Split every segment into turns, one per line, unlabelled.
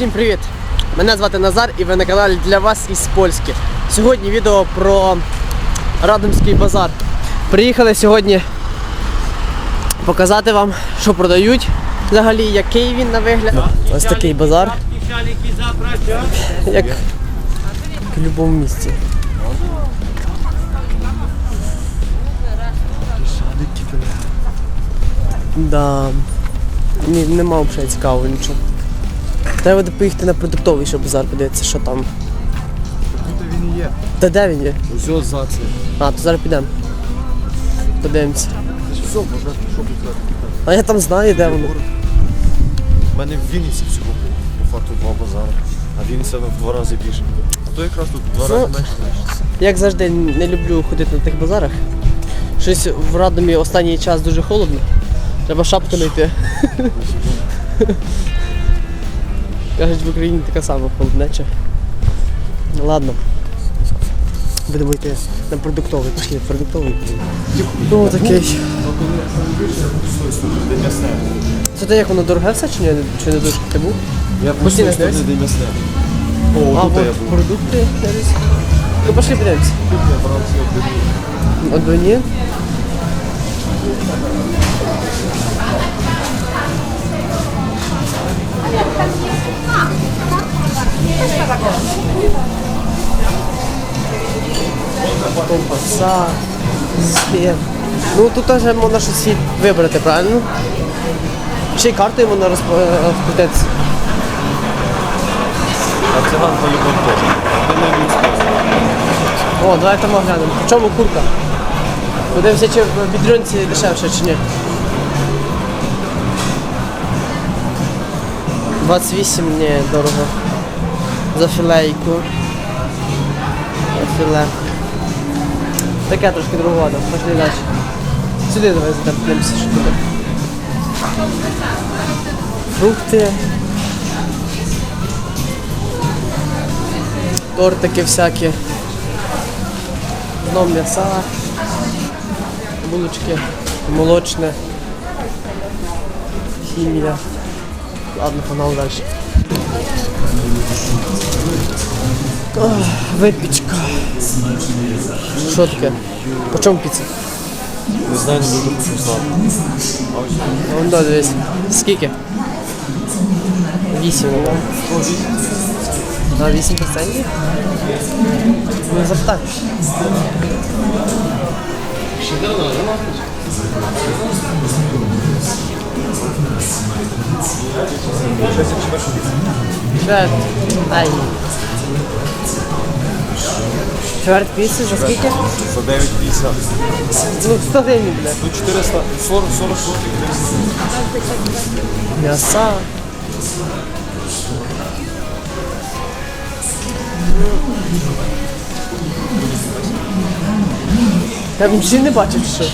Всім привіт! Мене звати Назар і ви на каналі для вас із Польськи. Сьогодні відео про Радомський базар. Приїхали сьогодні показати вам, що продають взагалі, який він на вигляд. Ось такий базар, як в будь-якому місці. Да. Ні, нема взагалі цікавого нічого. Треба буде поїхати на продуктовий, щоб базар подивитися, що там.
Тут він і є.
Та де він є?
Ось за це.
А, то зараз підемо. Подивимося.
Все, можна що тут зараз?
А я там знаю, де воно.
У мене в Вінниці всього було, по факту два базари. А Вінниця ну, в два рази більше. А то якраз тут в два
Ну,
рази менше.
Як завжди, не люблю ходити на тих базарах. Щось в Радомі останній час дуже холодно. Треба шапку знайти. Кажуть, в Україні така сама холоднеча. Ладно. Будемо йти на продуктовий. Пішли, продуктовий. Ну такий. Це те, як воно дороге все чи ні? Чи не дуже ти був?
Я
Постійно
де м'ясне. О,
А,
тут
от
я був.
продукти десь. Ну пошли подивимося.
Тут я вранці обдивив.
Одні. Ковбаса, сир. Ну тут теж можна щось вибрати, правильно? Ще й картою можна розп- розкрутитися.
А йдуть з
О, давай там оглянемо. По чому курка? Подивимося, чи в бідрюнці дешевше чи ні. 28 ні, дорого. За філейку. За філе. Таке трошки дороговато, пошли далі. Сюди давай задерпнемося, що буде. Фрукти. Тортики всякі. Знов м'яса, булочки, молочне, хімія. Ладно, погнали далі. Випічка. Що таке? По чому піца?
Не знаю, не хочу знати.
Вон да, дивись. Скільки? Вісім, так? На 8 процентів? Ну запитай. Чверть. Ай. Чверть піци за скільки?
За 9,50.
Ну, 100 гривень буде.
Ну 400, 40, 40 злотих.
М'яса. Він ще не бачив, що.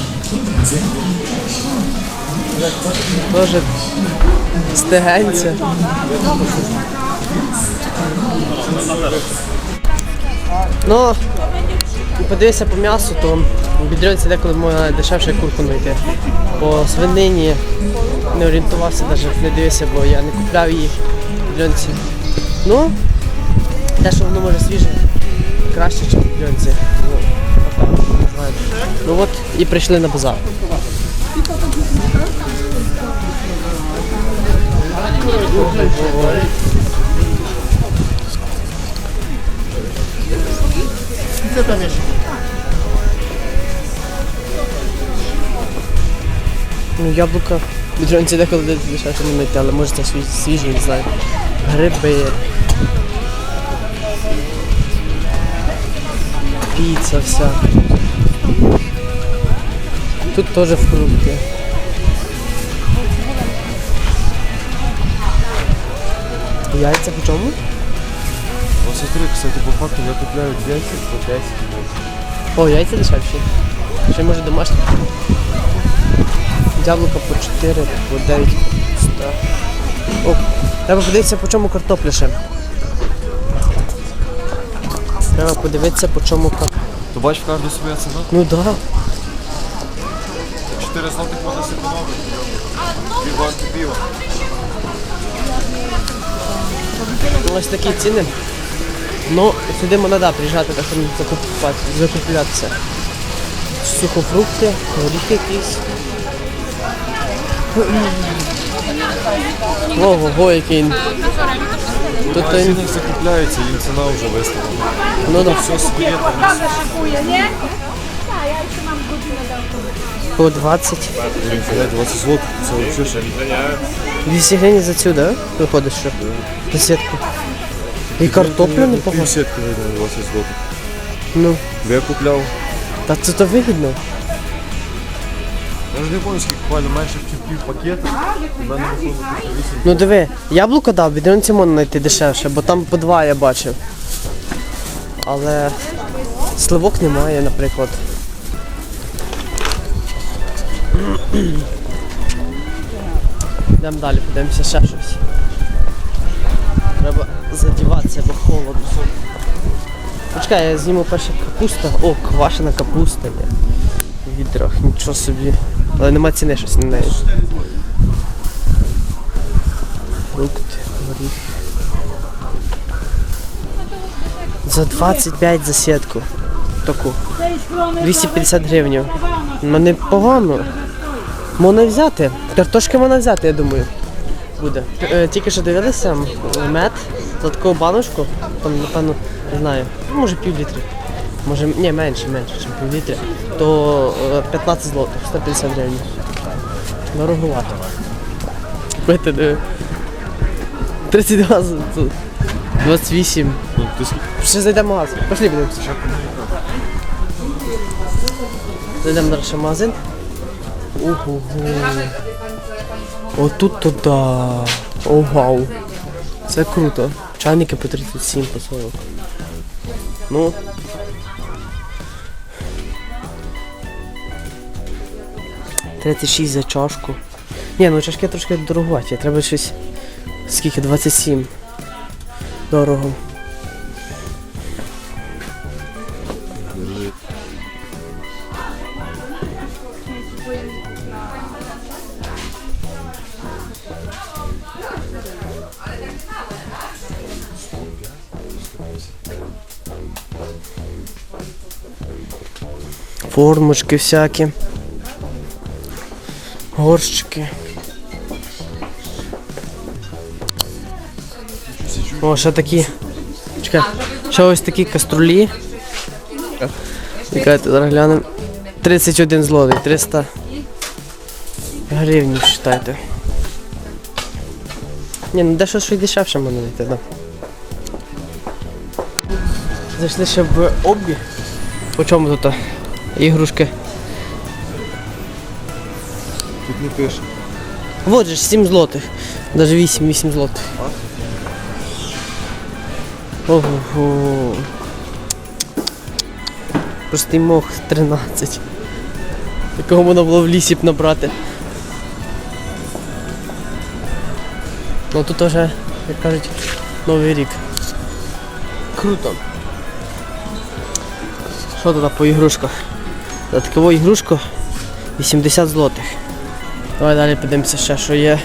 Тоже стегенця. Ну, подивися по м'ясу, то в бідрянці деколи можна дешевше курку знайти. По свинині не орієнтувався, навіть не дивився, бо я не купляв її в бідрянці. Ну, те, що воно може свіже, краще, ніж в бідрянці. Ну. Ну от і прийшли на базар. Ну, яблука. Бідрянці деколи дешевше не знайти, але може це свіжі, не знаю. Гриби. Піца вся. Тут теж фрукти. Яйця по чому?
Вот смотри, кстати, по факту я купляю 10 по 5 вот.
О, яйця дешевші. Ще може домашні. Яблука по 4, по 9, по 100. О, треба подивитися, по чому картопля ще. Треба подивитися, по чому картопля.
То бачиш, в кожного своя ціна.
Ну так. Да.
4 злотих можна зекономити. Дві банки пива.
Ось такі ціни. Ну, сюди можна да, приїжджати так там закупувати, закуплятися. Сухофрукти, горіхи якісь. Ого, го, який. Тут
ціни закупляються, їм ціна вже виставлена.
ну да,
Все своє там
по 20.
блядь, 20 злотих, це взагалі ще
200 гривень за цю, да? Виходить, що? За сітку. І картопля не погано.
Півсітки вийде 20 злотих.
Ну,
Бо я купляв,
та це то вигідно.
я ж не пам'ятаю, скільки буквально менше пів пів пакета. У мене виходило тільки 8
Ну диви, яблуко дав, бідронці можна знайти дешевше, бо там по два я бачив. Але сливок немає, наприклад. Йдемо далі, подивимося ще щось. Треба задіватися, бо холодно. Почекай, я зніму перше капуста. О, квашена капуста є. В відрах, нічого собі. Але нема ціни щось на неї. Фрукти, горіхи. За 25 за сітку. Таку. 250 гривень. Ну непогано. Можна взяти. Картошки можна взяти, я думаю. Буде. Е, Тільки що дивилися мед за таку баночку, там, напевно, не знаю, ну, може пів літри. Може, ні, менше, менше, ніж пів літри. То е, 15 злотих, 150 гривень. Дороговато. Купити, диви. 32 за- за 28.
Ну?
Ще зайдемо в магазин. Пошли подивимося. Зайдемо далі в магазин. Ого. Отут то да. О, вау. Це круто. Чайники по 37, по 40. Ну. Тридцять шість за чашку. Ні, ну чашки трошки дороговаті. Треба щось. Скільки? 27. Дорого. Формочки всякі. Горщики. О, ще такі. Чекай. Ще ось такі каструлі. Чекайте, зараз глянемо. 31 злотий, 300 гривень, вважайте. Ні, ну дещо що й дешевше можна знайти, да. Зайшли ще в обі. По чому тут ігрушки?
Тут не пише.
Вот же ж 7 злотих. Даже 8, 8 злотих. Ого. Простий мох 13. Такого можна було в лісі б набрати. Ну тут вже, як кажуть, новий рік. Круто. Що тут по ігрушках? За таку ігрушку 80 злотих. Давай далі подивимося ще, що є.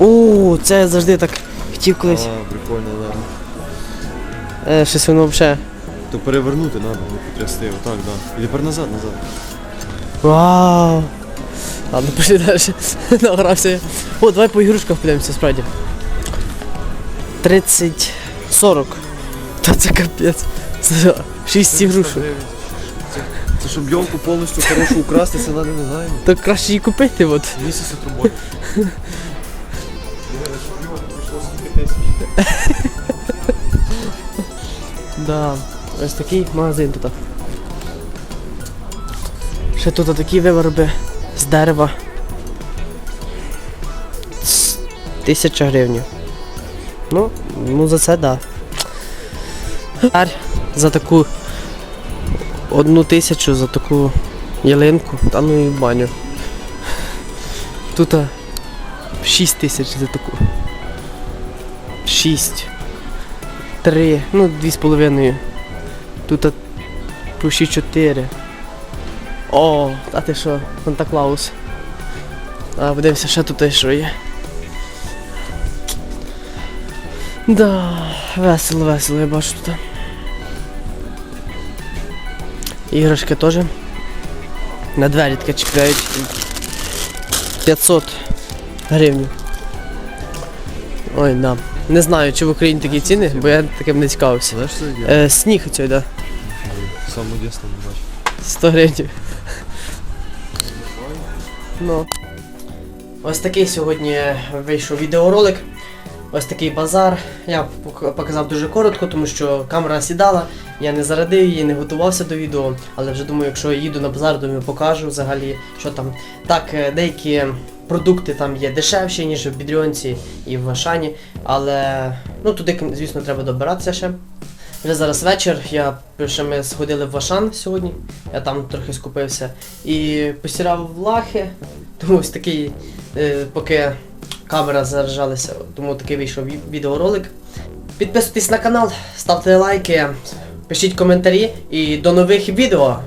О, це я завжди так хотів колись.
А, прикольно, да.
Е, щось воно взагалі.
То перевернути треба, не потрясти, отак, да. І тепер назад, назад.
Вау! Ладно, пішли далі. Награвся я. О, давай по ігрушках подивимося, справді. 30. 40. Та це капець. Це 6 ігрушок.
Це щоб йолку повністю хорошу украсти, це треба не знаю.
То краще її купити, от.
Місяць трубою.
Да. Ось такий магазин тут. Ще тут такі вироби з дерева. Тисяча гривень. Ну, ну за це да. За таку одну тисячу за таку ялинку, та ну і баню. Тут 6 тисяч за таку. 6. Три, ну дві з половиною. Тут пущі чотири. О, а ти що, Санта Клаус. А подивимося, ще тут що є. Да, весело, весело, я бачу тут. Іграшки теж. На двері таке чіпляють. 500 гривень. Ой, да. Не знаю, чи в Україні такі ціни, бо я таким не цікавився. Е, сніг оцей, да.
сам дійсно не бачу.
100 гривень. Ну. Ось такий сьогодні вийшов відеоролик. Ось такий базар. Я показав дуже коротко, тому що камера сідала, я не зарадив її, не готувався до відео, але вже думаю, якщо я їду на базар, думаю, покажу взагалі, що там. Так, е, деякі продукти там є дешевші, ніж в Бідріонці і в Ашані, але ну туди, звісно, треба добиратися ще. Вже зараз вечір, я ще ми сходили в Ашан сьогодні, я там трохи скупився і постирав лахи, тому ось такий, е, поки камера заряджалася, тому такий вийшов відеоролик. Підписуйтесь на канал, ставте лайки, пишіть коментарі і до нових відео.